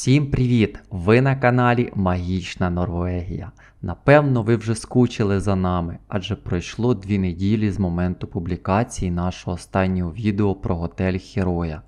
Всім привіт! Ви на каналі Магічна Норвегія. Напевно, ви вже скучили за нами, адже пройшло дві неділі з моменту публікації нашого останнього відео про готель Хероя.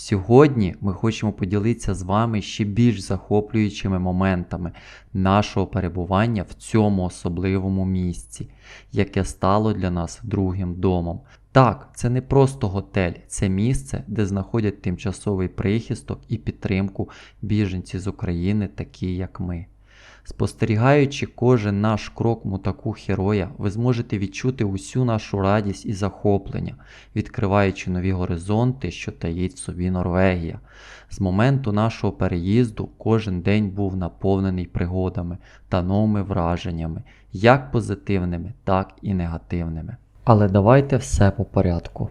Сьогодні ми хочемо поділитися з вами ще більш захоплюючими моментами нашого перебування в цьому особливому місці, яке стало для нас другим домом. Так, це не просто готель, це місце, де знаходять тимчасовий прихисток і підтримку біженці з України, такі як ми. Спостерігаючи кожен наш крок мутаку героя, ви зможете відчути усю нашу радість і захоплення, відкриваючи нові горизонти, що таїть собі Норвегія. З моменту нашого переїзду кожен день був наповнений пригодами та новими враженнями, як позитивними, так і негативними. Але давайте все по порядку.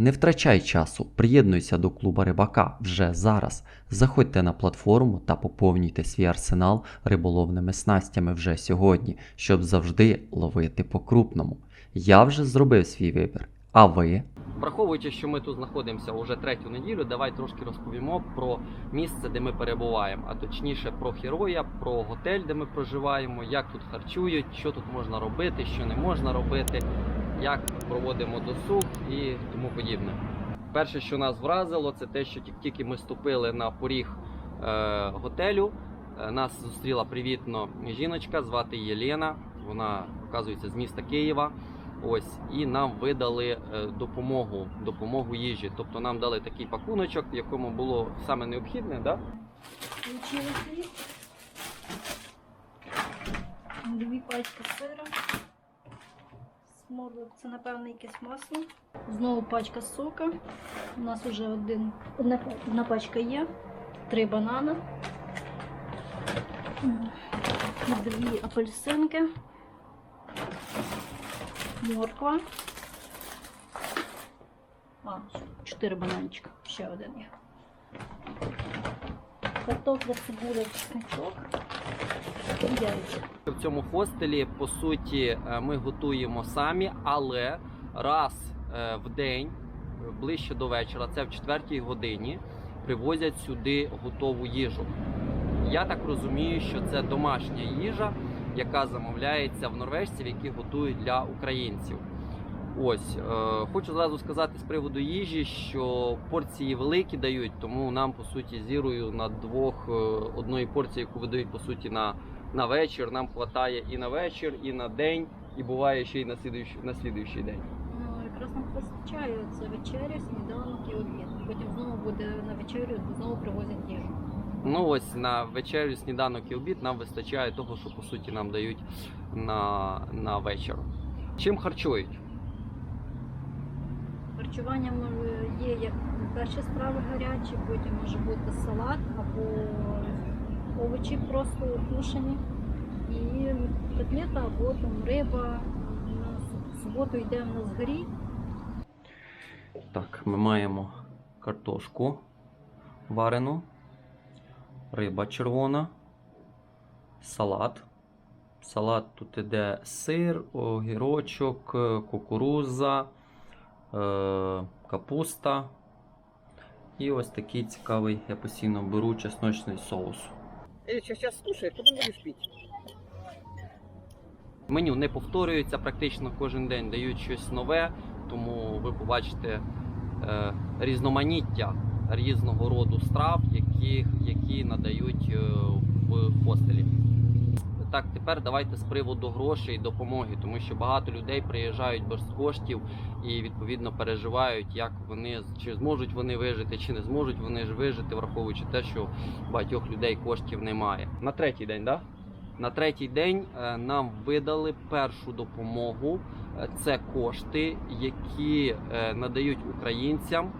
Не втрачай часу, приєднуйся до клуба рибака вже зараз. Заходьте на платформу та поповнюйте свій арсенал риболовними снастями вже сьогодні, щоб завжди ловити по крупному. Я вже зробив свій вибір. А ви? Враховуючи, що ми тут знаходимося уже третю неділю, давай трошки розповімо про місце, де ми перебуваємо, а точніше про героя, про готель, де ми проживаємо, як тут харчують, що тут можна робити, що не можна робити, як проводимо досуг і тому подібне. Перше, що нас вразило, це те, що тільки- ми ступили на поріг е, готелю. е, Нас зустріла привітно жіночка, звати її Лена. Вона оказується з міста Києва. Ось і нам видали е, допомогу, допомогу їжі. Тобто нам дали такий пакуночок, в якому було саме необхідне, да? Дві пачки сира. Сморок це напевно якесь масло. Знову пачка сока. У нас вже один, одна, пачка є. Три банани. Дві апельсинки. Морква. А, чотири бананчика. Ще один є. Картопля, цибуля, чесничок В цьому хостелі по суті е, ми готуємо самі, але раз е, в день, ближче до вечора, це в четвертій годині, привозять сюди готову їжу. Я так розумію, що це домашня їжа, яка замовляється в норвежців, які готують для українців. Ось е, хочу зразу сказати з приводу їжі, що порції великі дають, тому нам по суті зірою на двох е, одної порції, яку видають по суті на, на вечір, нам вистачає і на вечір, і на день, і буває ще й на слідуючий, на слідуючий день. Ну, якраз нам вистачає це вечеря, сніданок і обід. Потім знову буде на вечерю, знову привозять їжу. Ну ось на вечерю, сніданок і обід нам вистачає того, що по суті нам дають на, на вечір. Чим харчують? Харчування є як перші страви гарячі, потім може бути салат або овочі просто тушені. І котлета або там риба. Суботу йде в нас грі. Так, ми маємо картошку варену, риба червона, салат. Салат тут іде сир, огірочок, кукуруза, е, капуста. І ось такий цікавий, я постійно беру чесночний соус. Сейчас слушай, потом будешь пить. Меню не повторюється практично кожен день, дають щось нове, тому ви побачите е, різноманіття різного роду страв, які, які надають е, в хостелі. Так, тепер давайте з приводу грошей допомоги, тому що багато людей приїжджають без коштів і відповідно переживають, як вони чи зможуть вони вижити, чи не зможуть вони ж вижити, враховуючи те, що багатьох людей коштів немає. На третій день, да? На третій день е, нам видали першу допомогу. Е, Це кошти, які е, надають українцям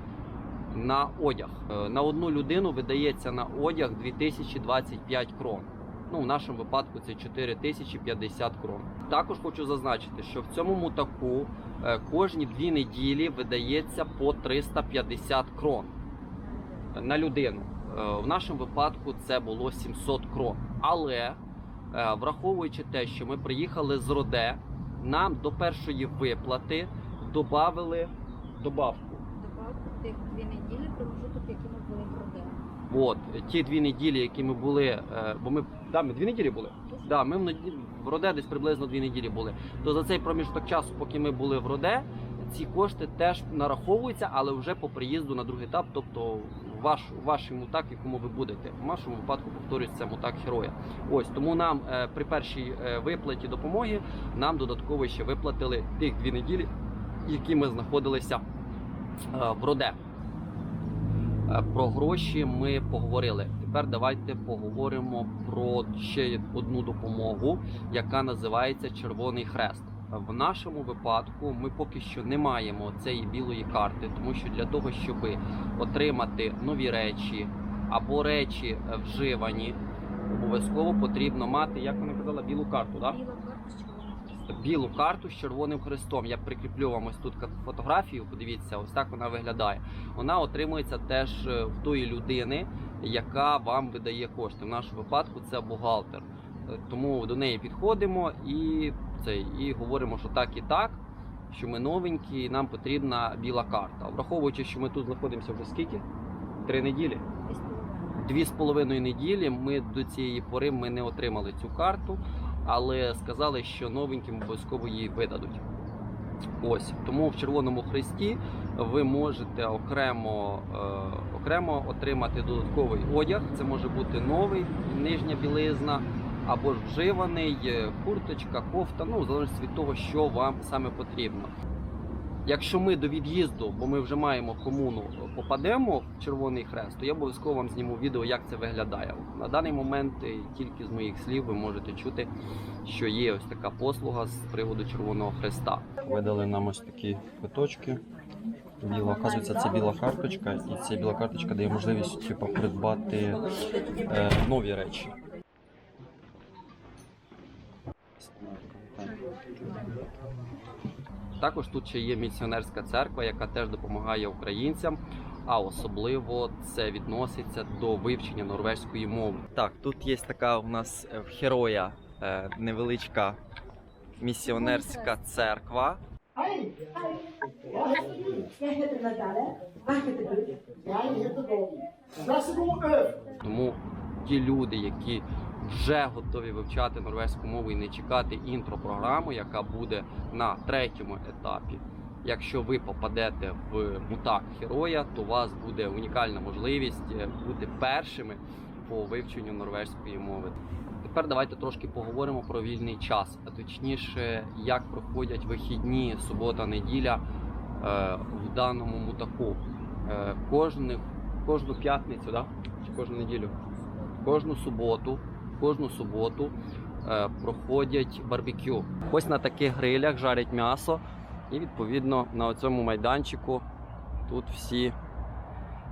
на одяг. На одну людину видається на одяг 2025 крон. Ну, в нашому випадку це 4050 крон. Також хочу зазначити, що в цьому мутаку е, кожні дві неділі видається по 350 крон е, на людину. Е, В нашому випадку це було 700 крон. Але враховуючи те, що ми приїхали з Роде, нам до першої виплати додали добавку. Добавку тих дві неділі промежуток, які ми були в Роде. От ті дві неділі, які ми були, е, бо ми да, ми дві неділі були. Да, ми в, в Роде десь приблизно дві неділі були. То за цей проміжок часу, поки ми були в Роде, ці кошти теж нараховуються, але вже по приїзду на другий етап, тобто ваш, вашій мутак, якому ви будете. В нашому випадку повторюсь, це мутак героя. Ось тому нам е, при першій е, виплаті допомоги нам додатково ще виплатили тих дві неділі, які ми знаходилися в Роде. Е, Про гроші ми поговорили. Тепер давайте поговоримо про ще одну допомогу, яка називається Червоний Хрест. В нашому випадку ми поки що не маємо цієї білої карти, тому що для того, щоб отримати нові речі або речі вживані, обов'язково потрібно мати, як вони казали, білу карту. Да? Біла карта з червоним хрестом. Білу карту з червоним хрестом. Я прикріплю вам ось тут фотографію. Подивіться, ось так вона виглядає. Вона отримується теж е, в тої людини, яка вам видає кошти. В нашому випадку це бухгалтер. Е, Тому до неї підходимо і це і говоримо, що так і так. Що ми новенькі, і нам потрібна біла карта. Враховуючи, що ми тут знаходимося вже скільки? Три неділі. Дві з половиною. Дві з половиною неділі ми до цієї пори ми не отримали цю карту, але сказали, що новеньким обов'язково її видадуть. Ось тому в Червоному Хресті ви можете окремо, е, окремо отримати додатковий одяг. Це може бути новий, нижня білизна, або ж вживаний, е, курточка, кофта, ну в залежності від того, що вам саме потрібно. Якщо ми до від'їзду, бо ми вже маємо комуну, попадемо в Червоний Хрест, то я обов'язково вам зніму відео, як це виглядає. На даний момент е, тільки з моїх слів ви можете чути, що є ось така послуга з приводу Червоного Хреста. Видали нам ось такі квиточки. Біла, оказується, це біла карточка, і ця біла карточка дає можливість типу, придбати е, нові речі. Також тут ще є місіонерська церква, яка теж допомагає українцям, а особливо це відноситься до вивчення норвезької мови. Так, тут є така у нас е, героя е, невеличка місіонерська церква. Тому ті люди, які вже готові вивчати норвезьку мову і не чекати інтро-програму, яка буде на третьому етапі. Якщо ви попадете в мутак героя, то у вас буде унікальна можливість е, бути першими по вивченню норвезької мови. Тепер давайте трошки поговоримо про вільний час, а точніше, як проходять вихідні субота, неділя е, в даному мутаку. Е, кожних, кожну п'ятницю, да? чи кожну неділю, кожну суботу, кожну суботу е, проходять барбекю. Ось на таких грилях жарять м'ясо, і відповідно на цьому майданчику тут всі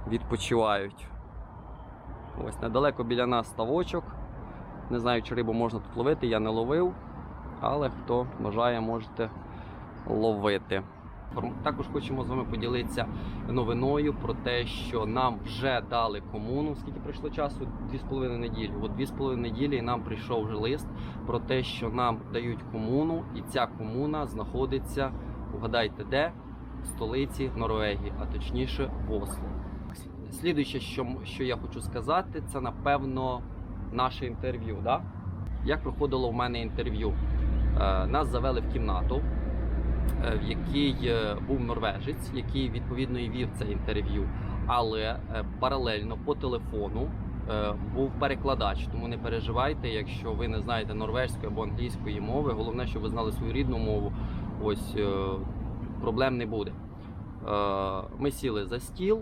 відпочивають. Ось недалеко біля нас ставочок. Не знаю, чи рибу можна тут ловити, я не ловив, але хто бажає, можете ловити. Також хочемо з вами поділитися новиною про те, що нам вже дали комуну. Скільки пройшло часу? Дві з половиною неділі. От дві з половиною неділі і нам прийшов вже лист про те, що нам дають комуну, і ця комуна знаходиться, угадайте, де? В столиці Норвегії, а точніше в Осло. Слідуюче, що, що я хочу сказати, це напевно наше інтерв'ю. Да? Як проходило в мене інтерв'ю? Е, нас завели в кімнату в який е, був норвежець, який відповідно і вів це інтерв'ю. Але е, паралельно по телефону е, був перекладач. Тому не переживайте, якщо ви не знаєте норвезької або англійської мови. Головне, щоб ви знали свою рідну мову. Ось е, проблем не буде. Е, Ми сіли за стіл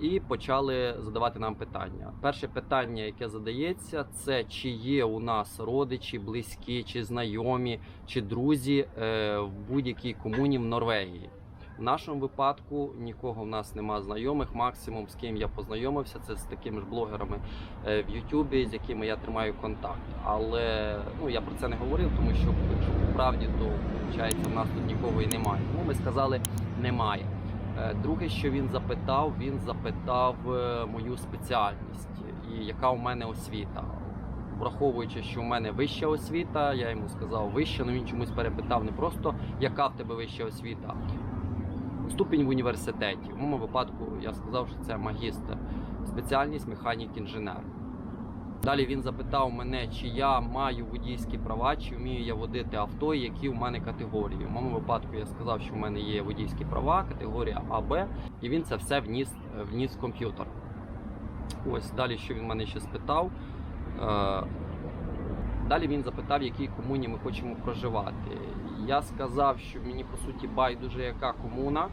і почали задавати нам питання. Перше питання, яке задається, це чи є у нас родичі, близькі, чи знайомі, чи друзі е, в будь-якій комуні в Норвегії. В нашому випадку нікого в нас нема знайомих. Максимум з ким я познайомився, це з такими ж блогерами е, в Ютубі, з якими я тримаю контакт. Але ну я про це не говорив, тому що якщо по правді, то виходить, в нас тут нікого і немає. Тому ми сказали немає. Е, Друге, що він запитав, він запитав е, мою спеціальність і яка у мене освіта. Враховуючи, що у мене вища освіта, я йому сказав вища, але він чомусь перепитав не просто яка в тебе вища освіта, ступінь в університеті. В моєму випадку я сказав, що це магістр, спеціальність механік-інженер. Далі він запитав мене, чи я маю водійські права, чи вмію я водити авто, які в мене категорії. В моєму випадку я сказав, що в мене є водійські права, категорія АБ, і він це все вніс, вніс в комп'ютер. Ось далі, що він мене ще спитав. Е, Далі він запитав, в якій комуні ми хочемо проживати. Я сказав, що мені по суті байдуже яка комуна.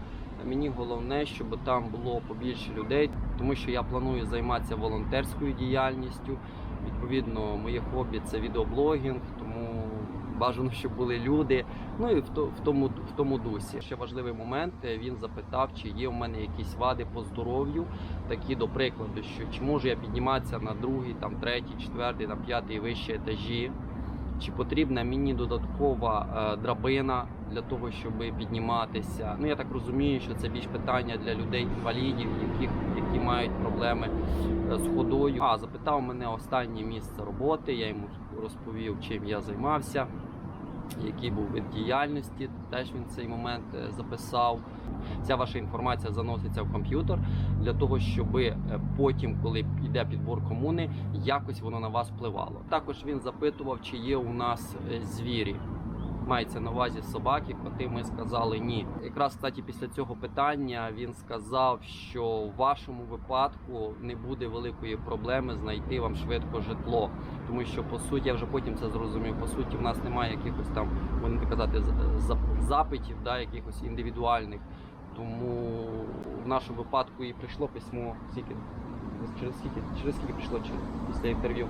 Мені головне, щоб там було побільше людей, тому що я планую займатися волонтерською діяльністю. Відповідно, моє хобі це відеоблогінг, тому бажано, щоб були люди. Ну і в, тому, в тому дусі. Ще важливий момент. Він запитав, чи є в мене якісь вади по здоров'ю, такі до прикладу, що чи можу я підніматися на другий, там третій, четвертий, там п'ятий вищі етажі. Чи потрібна мені додаткова е, драбина для того, щоб підніматися? Ну я так розумію, що це більш питання для людей інвалідів, яких які мають проблеми е, з ходою. А запитав мене останнє місце роботи. Я йому розповів, чим я займався, який був вид діяльності. Теж він цей момент е, записав. Ця ваша інформація заноситься в комп'ютер для того, щоб е, потім, коли йде підбор комуни, якось воно на вас впливало. Також він запитував, чи є у нас звірі. Мається на увазі собаки, коти ми сказали ні. Якраз кстати, після цього питання він сказав, що в вашому випадку не буде великої проблеми знайти вам швидко житло, тому що по суті я вже потім це зрозумів. По суті, в нас немає якихось там, можна казати, запитів, да, якихось індивідуальних. Тому в нашому випадку і прийшло письмо скільки через скільки через скільки прийшло чи після інтерв'ю.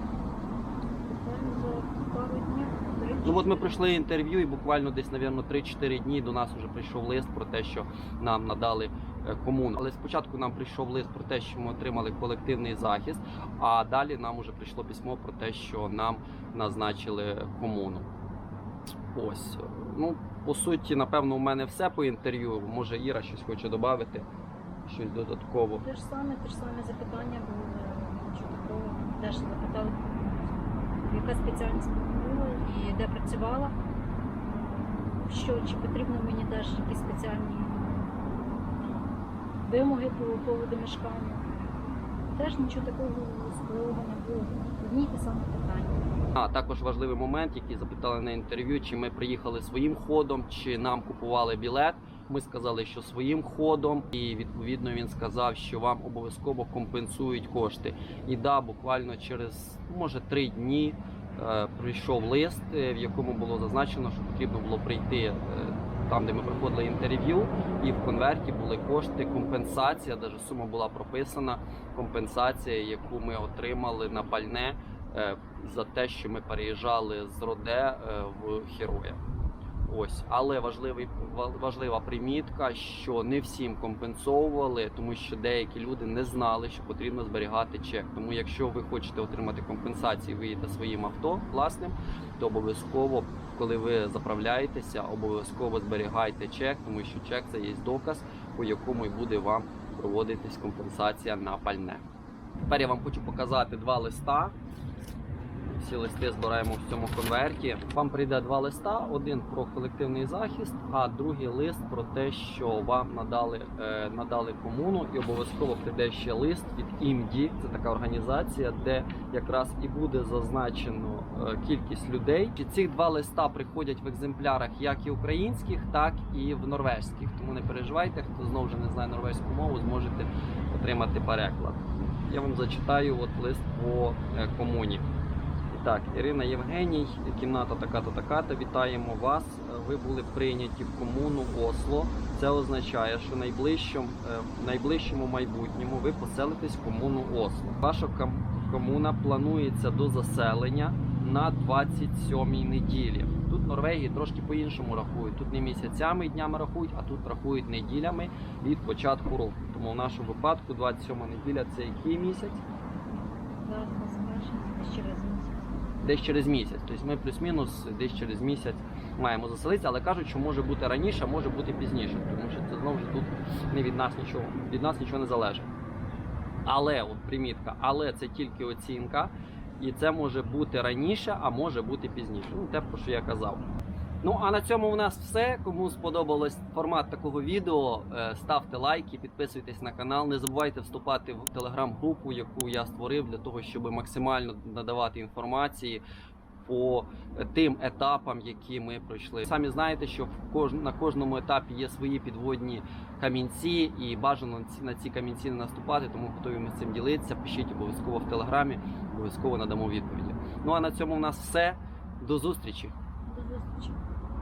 Пару днів. Ну от ми пройшли інтерв'ю, і буквально десь, напевно, 3-4 дні до нас вже прийшов лист про те, що нам надали е, комуну. Але спочатку нам прийшов лист про те, що ми отримали колективний захист, а далі нам вже прийшло письмо про те, що нам назначили комуну. Ось. Ну, по суті, напевно, у мене все по інтерв'ю. Може, Іра щось хоче додати, щось додатково. Те ж саме, те ж саме запитання було нічого. Теж запитали, яка спеціальність пропонувала і де працювала. Що чи потрібно мені теж якісь спеціальні вимоги по поводу мешкання. Теж нічого такого особливого не було. Одні й ті самі питання. А також важливий момент, який запитали на інтерв'ю, чи ми приїхали своїм ходом, чи нам купували білет. Ми сказали, що своїм ходом, і відповідно він сказав, що вам обов'язково компенсують кошти. І да, буквально через може три дні прийшов лист, е, в якому було зазначено, що потрібно було прийти е, там, де ми проходили інтерв'ю, і в конверті були кошти, компенсація, навіть сума була прописана. Компенсація, яку ми отримали на пальне е, за те, що ми переїжджали з Роде е, в Хероя. Ось, але важливий важлива примітка, що не всім компенсовували, тому що деякі люди не знали, що потрібно зберігати чек. Тому, якщо ви хочете отримати компенсацію, ви їдете своїм авто власним, то обов'язково, коли ви заправляєтеся, обов'язково зберігайте чек, тому що чек це є доказ, по якому і буде вам проводитись компенсація на пальне. Тепер я вам хочу показати два листа. Всі листи збираємо в цьому конверті. Вам прийде два листа: один про колективний захист, а другий лист про те, що вам надали, е, надали комуну, і обов'язково прийде ще лист від ІМДІ. Це така організація, де якраз і буде зазначено е, кількість людей. І ці два листа приходять в екземплярах як і українських, так і в норвезьких. Тому не переживайте, хто знову ж не знає норвезьку мову, зможете отримати переклад. я вам зачитаю от лист по е, комуні. Так, Ірина Євгеній, кімната така-то така-то. Вітаємо вас. Ви були прийняті в комуну Осло. Це означає, що найближчим, е, в найближчому майбутньому ви поселитесь в комуну Осло. Ваша комуна планується до заселення на 27-й неділі. Тут в Норвегії трошки по-іншому рахують. Тут не місяцями і днями рахують, а тут рахують неділями від початку року. Тому в нашому випадку 27 неділя це який місяць? Зараз через місяць. Десь через місяць. Тобто ми плюс-мінус десь через місяць маємо заселитися, але кажуть, що може бути раніше, може бути пізніше, тому що це знову ж тут не від нас нічого, від нас нічого не залежить. Але, от примітка, але це тільки оцінка, і це може бути раніше, а може бути пізніше. Ну, те, про що я казав. Ну а на цьому у нас все. Кому сподобалось формат такого відео, е, ставте лайки, підписуйтесь на канал. Не забувайте вступати в телеграм-групу, яку я створив для того, щоб максимально надавати інформації по тим етапам, які ми пройшли. Самі знаєте, що на кожному етапі є свої підводні камінці, і бажано на ці- камінці не наступати, тому готові ми цим ділитися. Пишіть обов'язково в телеграмі, обов'язково надамо відповіді. Ну а на цьому в нас все. До зустрічі! До зустрічі.